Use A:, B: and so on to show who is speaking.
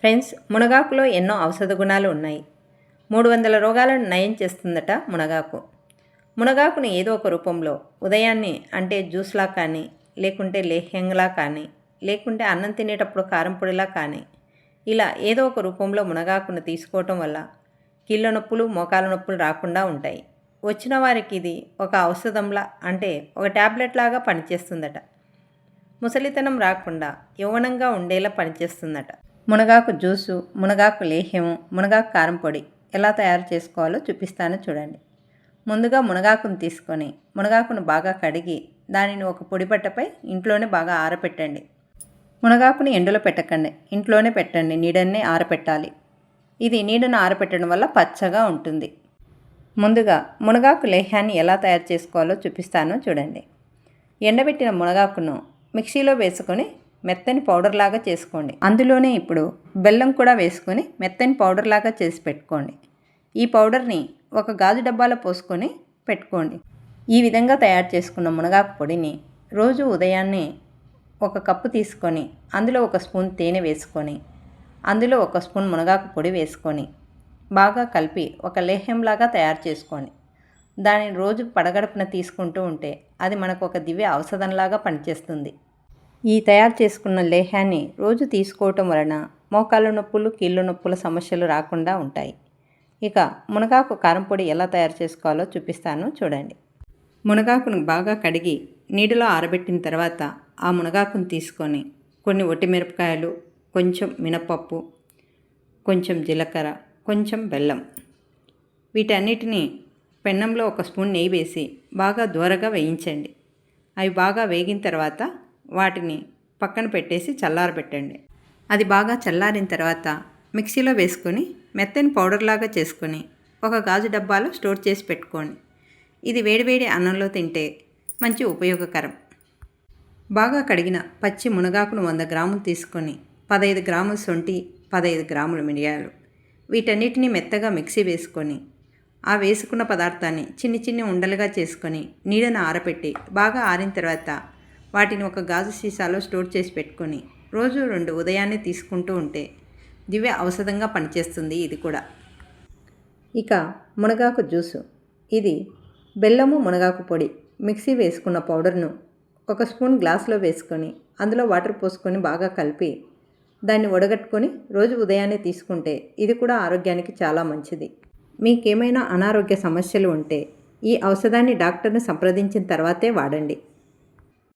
A: Friends మునగాకులో ఎన్నో ఔషధ గుణాలు ఉన్నాయి. మూడు వందల రోగాలను నయం చేస్తుందట మునగాకు. మునగాకుని ఏదో ఒక రూపంలో ఉదయాన్నే అంటే జ్యూస్లా కానీ లేకుంటే లేహ్యంలా కానీ లేకుంటే అన్నం తినేటప్పుడు కారం పొడిలా కానీ ఇలా ఏదో ఒక రూపంలో మునగాకును తీసుకోవటం వల్ల కీళ్ళ నొప్పులు మోకాల నొప్పులు రాకుండా ఉంటాయి. వచ్చిన వారికి ఇది ఒక ఔషధంలా అంటే ఒక ట్యాబ్లెట్ లాగా పనిచేస్తుందట. ముసలితనం రాకుండా యవ్వనంగా ఉండేలా పనిచేస్తుందట. మునగాకు జ్యూసు మునగాకు లేహ్యం మునగాకు కారం పొడి ఎలా తయారు చేసుకోవాలో చూపిస్తాను చూడండి. ముందుగా మునగాకును తీసుకొని మునగాకును బాగా కడిగి దానిని ఒక పొడిబట్టపై ఇంట్లోనే బాగా ఆరపెట్టండి. మునగాకుని ఎండలో పెట్టకండి. ఇంట్లోనే పెట్టండి. నీడన్నే ఆరపెట్టాలి. ఇది నీడను ఆరపెట్టడం వల్ల పచ్చగా ఉంటుంది. ముందుగా మునగాకు లేహ్యాన్ని ఎలా తయారు చేసుకోవాలో చూపిస్తానో చూడండి. ఎండబెట్టిన మునగాకును మిక్సీలో వేసుకొని మెత్తని పౌడర్ లాగా చేసుకోండి. అందులోనే ఇప్పుడు బెల్లం కూడా వేసుకొని మెత్తని పౌడర్ లాగా చేసి పెట్టుకోండి. ఈ పౌడర్ని ఒక గాజు డబ్బాలో పోసుకొని పెట్టుకోండి. ఈ విధంగా తయారు చేసుకున్న మునగాకు పొడిని రోజు ఉదయాన్నే ఒక కప్పు తీసుకొని అందులో ఒక స్పూన్ తేనె వేసుకొని అందులో ఒక స్పూన్ మునగాకు పొడి వేసుకొని బాగా కలిపి ఒక లేహ్యంలాగా తయారు చేసుకోండి. దానిని రోజు పడగడుపున తీసుకుంటూ ఉంటే అది మనకు ఒక దివ్య ఔషధంలాగా పనిచేస్తుంది. ఈ తయారు చేసుకున్న లేహ్యాన్ని రోజు తీసుకోవటం వలన మోకాళ్ళ నొప్పులు కీళ్ళు నొప్పుల సమస్యలు రాకుండా ఉంటాయి. ఇక మునగాకు కారం పొడి ఎలా తయారు చేసుకోవాలో చూపిస్తాను చూడండి. మునగాకును బాగా కడిగి నీటిలో ఆరబెట్టిన తర్వాత ఆ మునగాకును తీసుకొని కొన్ని ఒట్టిమిరపకాయలు కొంచెం మినపప్పు కొంచెం జీలకర్ర కొంచెం బెల్లం. వీటన్నిటిని పెన్నంలో ఒక స్పూన్ నెయ్యి వేసి బాగా దూరగా వేయించండి. అవి బాగా వేగిన తర్వాత వాటిని పక్కన పెట్టేసి చల్లారబెట్టండి. అది బాగా చల్లారిన తర్వాత మిక్సీలో వేసుకొని మెత్తని పౌడర్లాగా చేసుకొని ఒక గాజు డబ్బాలో స్టోర్ చేసి పెట్టుకోండి. ఇది వేడివేడి అన్నంలో తింటే మంచి ఉపయోగకరం. బాగా కడిగిన పచ్చి మునగాకును వంద గ్రాములు తీసుకొని పదహైదు గ్రాముల సొంటి పదహైదు గ్రాముల మిరియాలు వీటన్నిటిని మెత్తగా మిక్సీ వేసుకొని ఆ వేసుకున్న పదార్థాన్ని చిన్ని చిన్ని ఉండలుగా చేసుకొని నీడను ఆరపెట్టి బాగా ఆరిన తర్వాత వాటిని ఒక గాజు సీసాలో స్టోర్ చేసి పెట్టుకొని రోజు రెండు ఉదయాన్నే తీసుకుంటూ ఉంటే దివ్య ఔషధంగా పనిచేస్తుంది ఇది కూడా. ఇక మునగాకు జ్యూసు. ఇది బెల్లము మునగాకు పొడి మిక్సీ వేసుకున్న పౌడర్ను ఒక స్పూన్ గ్లాసులో వేసుకొని అందులో వాటర్ పోసుకొని బాగా కలిపి దాన్ని వడగట్టుకొని రోజు ఉదయాన్నే తీసుకుంటే ఇది కూడా ఆరోగ్యానికి చాలా మంచిది. మీకేమైనా అనారోగ్య సమస్యలు ఉంటే ఈ ఔషధాన్ని డాక్టర్ను సంప్రదించిన తర్వాతే వాడండి.